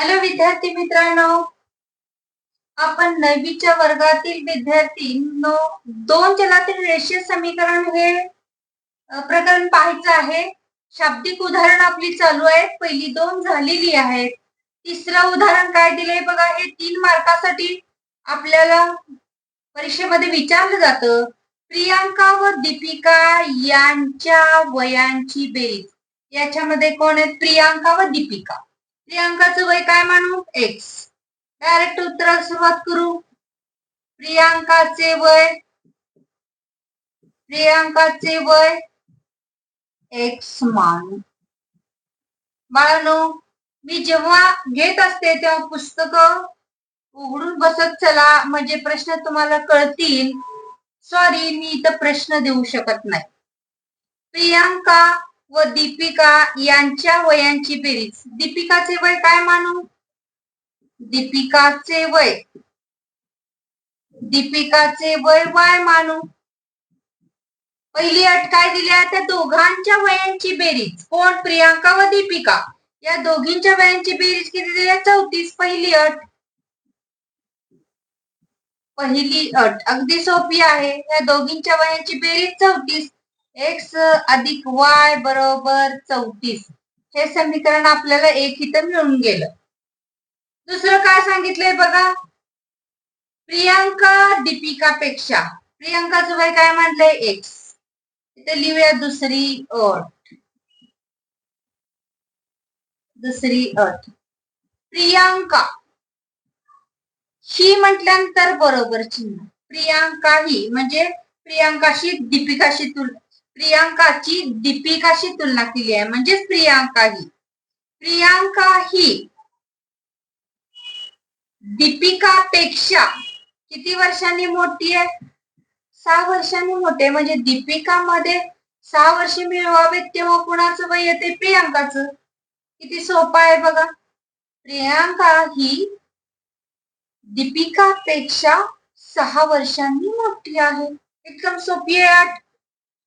Hello विद्यार्थी मित्रांनो आपण नैबीच्या वर्गातील विद्यार्थी दोन चलातील रेषीय समीकरण हे प्रकरण पाहायचं आहे. शाब्दिक उदाहरण आपली चालू आहेत. पहिली दोन झालेली आहेत. तिसरं उदाहरण काय दिलंय बघा हे तीन मार्कासाठी आपल्याला परीक्षेमध्ये विचारलं जातं. प्रियांका व दीपिका यांच्या वयांची बेरीज. याच्यामध्ये कोण आहेत? प्रियांका व दीपिका. प्रियांकाचं वय काय मानू? एक्स डायरेक्ट उत्तराला सुरुवात करू. प्रियांकाचे वय प्रियांकाचे वय एक्स मानू. बाळानो मी जेव्हा घेत असते तेव्हा पुस्तक उघडून बसत चला म्हणजे प्रश्न तुम्हाला कळतील. सॉरी मी इथं प्रश्न देऊ शकत नाही. प्रियांका व दीपिका यांच्या वयांची बेरीज. दीपिकाचे वय काय मानू? दीपिकाचे वय. दीपिकाचे वय वाय मानू? पहिली अट काय दिली आहे? त्या दोघांच्या वयांची बेरीज. कोण? प्रियांका व दीपिका. या दोघींच्या वयांची बेरीज किती दिली आहे? चौतीस. पहिली अट. पहिली अट अगदी सोपी आहे. या दोघींच्या वयांची बेरीज चौतीस. एक्स अधिक वाय बरोबर चौतीस. हे समीकरण आपल्याला एक इथं मिळून गेलं. दुसरं काय सांगितलंय बघा? प्रियांका दीपिका पेक्षा प्रियांकाचं वय काय म्हटलंय? एक्स इथे लिहूया दुसरी अट. दुसरी अट. प्रियांका. ही म्हटल्यानंतर बरोबर चिन्ह. प्रियांका ही म्हणजे प्रियांकाशी दीपिकाशी तुलना प्रियांकाची दीपिकाशी तुलना केली आहे. म्हणजेच प्रियांका ही. प्रियांका ही दीपिकापेक्षा किती वर्षांनी मोठी आहे? सहा वर्षांनी मोठे म्हणजे दीपिका मध्ये सहा वर्ष मिळवावेत तेव्हा कुणाचं वय येते प्रियांकाचं. किती सोपं आहे बघा. प्रियांका ही दीपिकापेक्षा सहा वर्षांनी मोठी आहे. एकदम सोपी आहे आठ.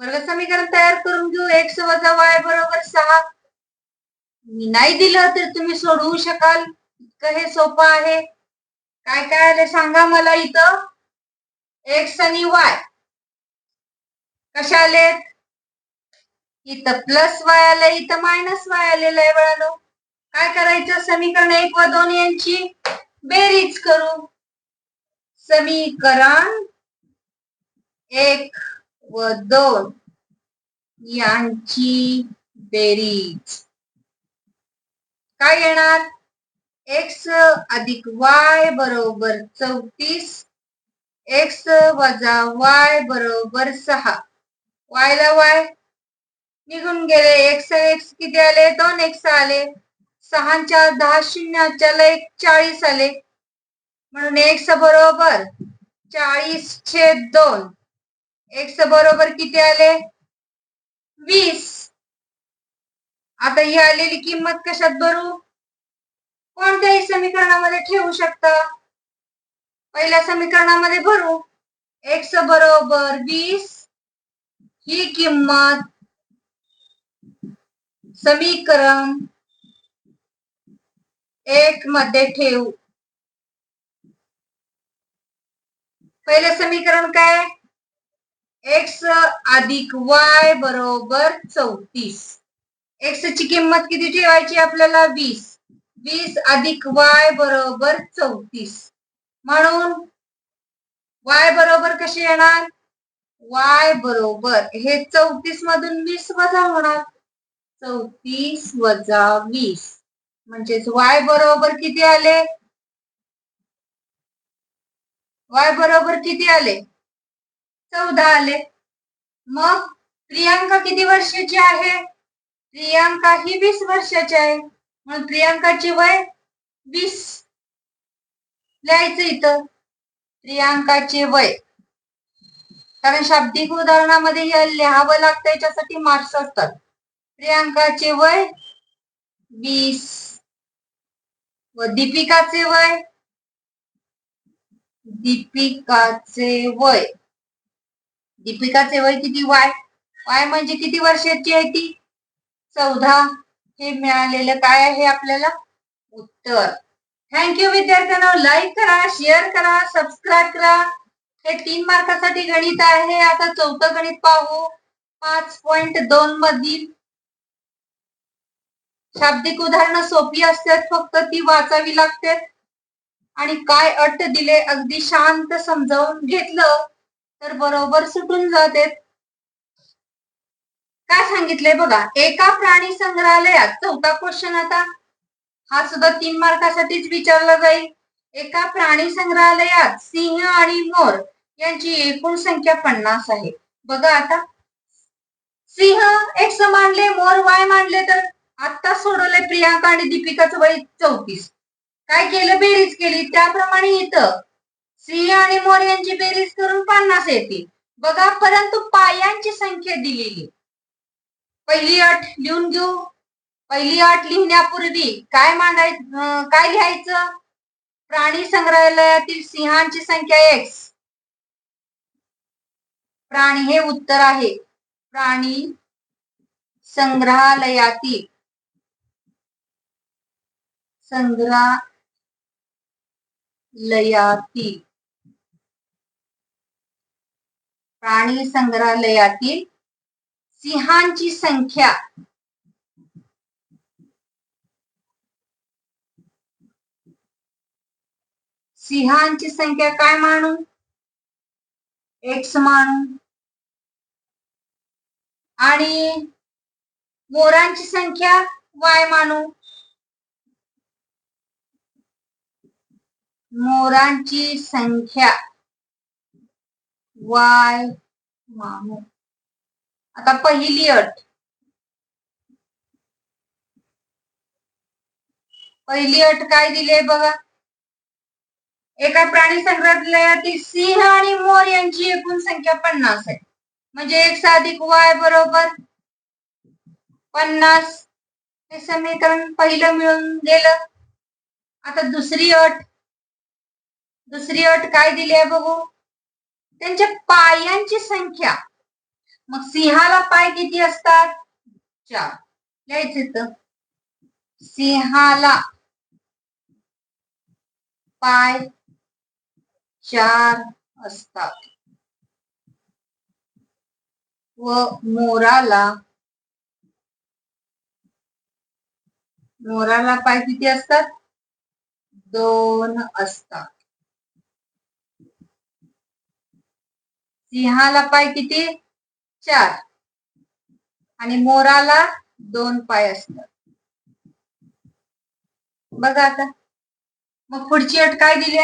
वर्ग समीकरण तयार करून घेऊ. एक्स वजा वाय बरोबर सहा. मी नाही दिलं तर तुम्ही सोडवू शकाल. इतकं हे सोपं आहे. काय काय आले सांगा मला इथं. एक्स आणि वाय. कशा आलेत? इथं प्लस वाय आलं इथं मायनस वाय आलेलं आहे बळालो काय करायचं? समीकरण एक व दोन यांची बेरीज करू. समीकरण एक. व दोन यांची बेरीज. काय येणार? एक्स अधिक वाय बरोबर चौतीस. एक्स वजा वाय बरोबर सहा. वायला वाय निघून गेले. एक्स एक्स किती आले? दोन एक्स आले. सहाच्या दहा शून्याच्या एक चाळीस आले. म्हणून एक्स बरोबर चाळीस छेद दोन. एक्स बरोबर किती आले? वीस. आता ही आलेली किंमत कशात भरू? कोणत्याही समीकरणामध्ये ठेवू शकता. पहिल्या समीकरणामध्ये भरू. एक्स बरोबर वीस. ही किंमत समीकरण एक मध्ये ठेवू. पहिलं समीकरण काय? एक्स अधिक वाय बरोबर चौतीस. एक्स ची किंमत किती ठेवायची आपल्याला? वीस. वीस अधिक वाय बरोबर चौतीस. म्हणून वाय बरोबर कशी येणार? वाय बरोबर. हे चौतीस मधून वीस वजा होणार. चौतीस वजा वीस. म्हणजेच वाय बरोबर किती आले? वाय बरोबर किती आले? चौदा आले. मग प्रियांका किती वर्षाची आहे? प्रियांका ही वीस वर्षाची आहे. म्हणून प्रियांकाची वय वीस. लिहायचं इथं. प्रियांकाचे वय. कारण शाब्दिक उदाहरणामध्ये हे लिहावं लागतं याच्यासाठी मार्क्स असतात. प्रियांकाचे वय वीस. व दीपिकाचे वय दीपिकाचे वय. दीपिकाचे वय किती? वाय. वाय म्हणजे किती वर्षाची आहे ती? चौदा. हे मिळालेलं काय आहे आपल्याला? उत्तर. थँक्यू विद्यार्थ्यांना. लाईक करा शेअर करा सबस्क्राईब करा. हे तीन मार्कासाठी गणित आहे. आता चौथं गणित पाहू. पाच पॉइंट दोन मधील शाब्दिक उदाहरणं सोपी असतात. फक्त ती वाचावी लागतात आणि काय अट दिले? अगदी शांत समजावून घेतलं. तर बरोबर सुटून जाते. काय सांगितलंय बघा एका प्राणी संग्रहालयात चौथा क्वेश्चन आता. हा सुद्धा तीन मार्कासाठीच विचारला जाईल. एका प्राणी संग्रहालयात सिंह आणि मोर यांची एकूण संख्या पन्नास आहे. बघा आता. सिंह एक्स मानले मोर वाय मानले तर? आता सोडवले प्रियांका आणि दीपिकाचं वय चौतीस. काय केलं बेरीज केली? त्याप्रमाणे इथं स्त्री आणि मोर यांची बेरीज करून पन्नास येतील बघा परंतु पायांची संख्या दिलेली. पहिली अट लिहून घेऊ. पहिली अट लिहिण्यापूर्वी काय मांडाय काय लिहायचं? प्राणी संग्रहालयातील सिंहांची संख्या एक्स प्राणी हे उत्तर आहे. प्राणी संग्रहालयातील संग्रहालयातील प्राणी संग्रहालयातील सिंहांची संख्या. सिंहांची संख्या काय मानू? एक्स मानू. आणि मोरांची संख्या वाय मानू. मोरांची संख्या. वाय मानू आता पहिली अट. पहिली अट काय दिली बघा. एका प्राणी संग्रहालयातील सिंह आणि मोर यांची एकूण संख्या पन्नास आहे. म्हणजे एक साधिक वाय बरोबर पन्नास. हे समीकरण पहिलं मिळून गेलं. आता दुसरी अट. दुसरी अट काय दिली आहे बघू. त्यांच्या पायांची संख्या. मग सिंहाला पाय किती असतात? चार. लिहायचं सिंहाला पाय चार असतात. व मोराला मोराला पाय किती असतात? दोन असतात. सिंहाला पाय किती? चार. आणि मोराला दोन पाय असतात. बघा आता. मग पुढची अट काय दिली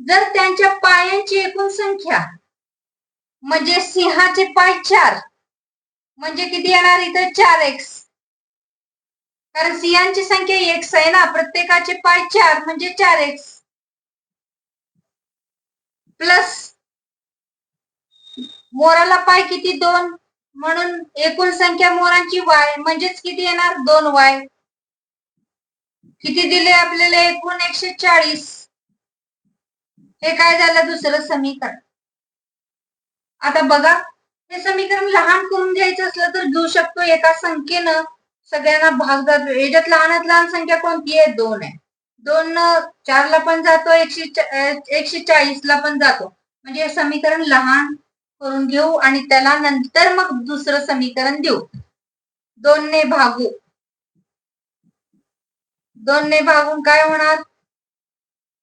जर त्यांच्या पायांची एकूण संख्या म्हणजे सिंहाचे पाय चार म्हणजे किती येणार इथं? चार एक्स कारण सिंहांची संख्या एक्स आहे ना. प्रत्येकाचे पाय चार म्हणजे चार एक्स प्लस मोराला पाय किती? दोन. म्हणून एकूण संख्या मोरांची वाय. म्हणजेच किती येणार? दोन वाय. किती दिले आपल्याला? एकूण एकशे चाळीस. हे काय झालं? दुसरं समीकरण. आता बघा. हे समीकरण लहान करून घ्यायचं असलं तर घेऊ शकतो एका संख्येनं. सगळ्यांना भाग जातो याच्यात लहानात लहान संख्या कोणती आहे? दोन आहे. दोन चारला पण जातो एकशे एकशे चाळीसला पण जातो. म्हणजे हे समीकरण लहान करून घेऊ आणि त्याला नंतर मग दुसरं समीकरण देऊ. दोनने भागू. दोनने भागून काय होणार?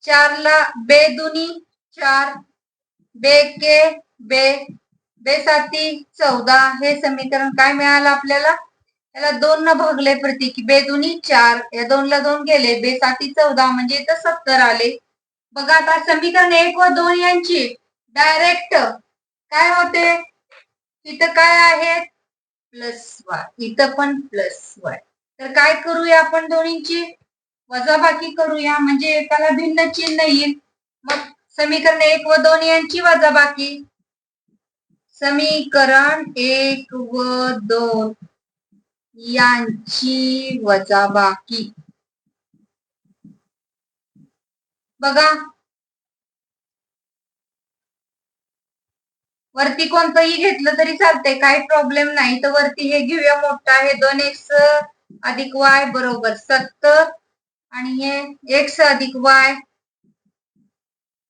चारला बे दुनी चार बे के बे बे साती चौदा. हे समीकरण काय मिळालं आपल्याला? याला दोन न भागले प्रतीक बेदुनी चार या दोनला दोन गेले बेसाती चौदा म्हणजे इथं सत्तर आले. बघा आता समीकरण एक व दोन यांची डायरेक्ट काय होते? इथं काय आहे? प्लस वाय इथं पण प्लस वाय तर काय करूया आपण दोन्हींची? वजाबाकी करूया म्हणजे एकाला भिन्न चिन्ह येईल. मग समीकरण एक व दोन यांची वजाबाकी. समीकरण एक व दोन. यांची वजाबाकी. बघा. वरती कोणतंही घेतलं तरी चालतंय. काही प्रॉब्लेम नाही. तर वरती हे घेऊया. मोठा आहे. दोन एक्स अधिक वाय बरोबर सत्तर. आणि हे एक्स अधिक वाय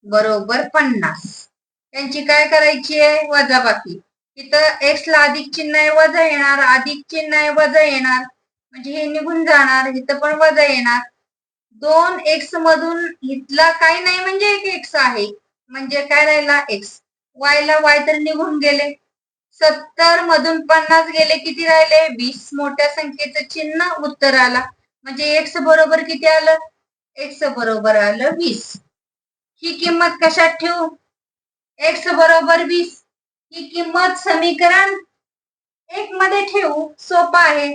बरोबर पन्नास. त्यांची काय करायची आहे? वजाबाकी. इथं एक्स ला अधिक चिन्ह आहे वजा येणार. अधिक चिन्ह आहे वजा येणार. म्हणजे हे निघून जाणार. इथं पण वजा येणार. दोन एक्स मधून इथला काही नाही म्हणजे एक एक्स आहे. म्हणजे काय राहिला? एक्स वाय ला वाय तर निघून गेले. सत्तर मधून पन्नास गेले किती राहिले? वीस. मोठ्या संख्येचं चिन्ह उत्तर आला. म्हणजे एक्स बरोबर किती आलं? एक्स बरोबर आलं वीस. ही किंमत कशात ठेवू? एक्स बरोबर वीस. ही किंमत समीकरण एक मध्ये सोपं आहे.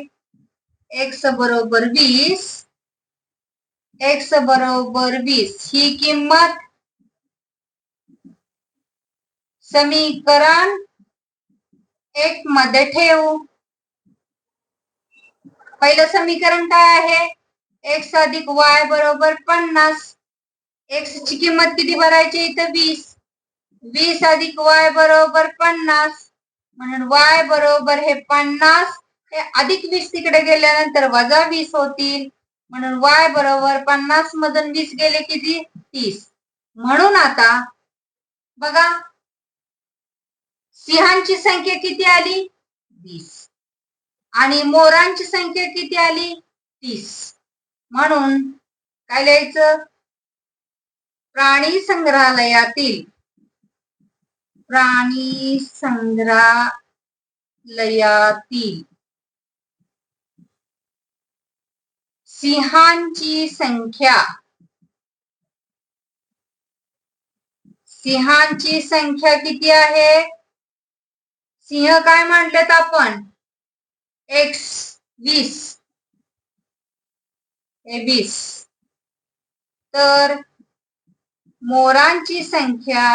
एक्स बरोबर वीस. एक्स बरोबर वीस. ही किंमत समीकरण एक मध्ये पहिलं समीकरण काय आहे? एक्स अधिक वाय बरोबर पन्नास. एक्स ची किंमत किती भरायची? इथं वीस. वीस अधिक वाय बरोबर पन्नास. म्हणून वाय बरोबर हे पन्नास. हे अधिक वीस तिकडे गेल्यानंतर वजा वीस होतील. म्हणून वाय बरोबर पन्नास मधून वीस गेले किती? तीस. म्हणून आता बघा सिंहांची संख्या किती आली? वीस. आणि मोरांची संख्या किती आली? तीस. म्हणून काय लिहायचं? प्राणी संग्रहालयातील प्राणी संग्रहालयातील सिंहांची संख्या. सिंहांची संख्या किती आहे? सिंह काय म्हटलेत आपण? एक्स वीस. हे वीस. तर मोरांची संख्या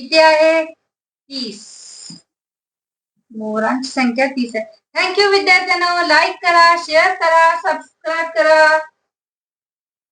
किती आहे? तीस. मोरांची संख्या तीस आहे. थँक्यू विद्यार्थ्यांना. लाईक करा शेअर करा सबस्क्राईब करा.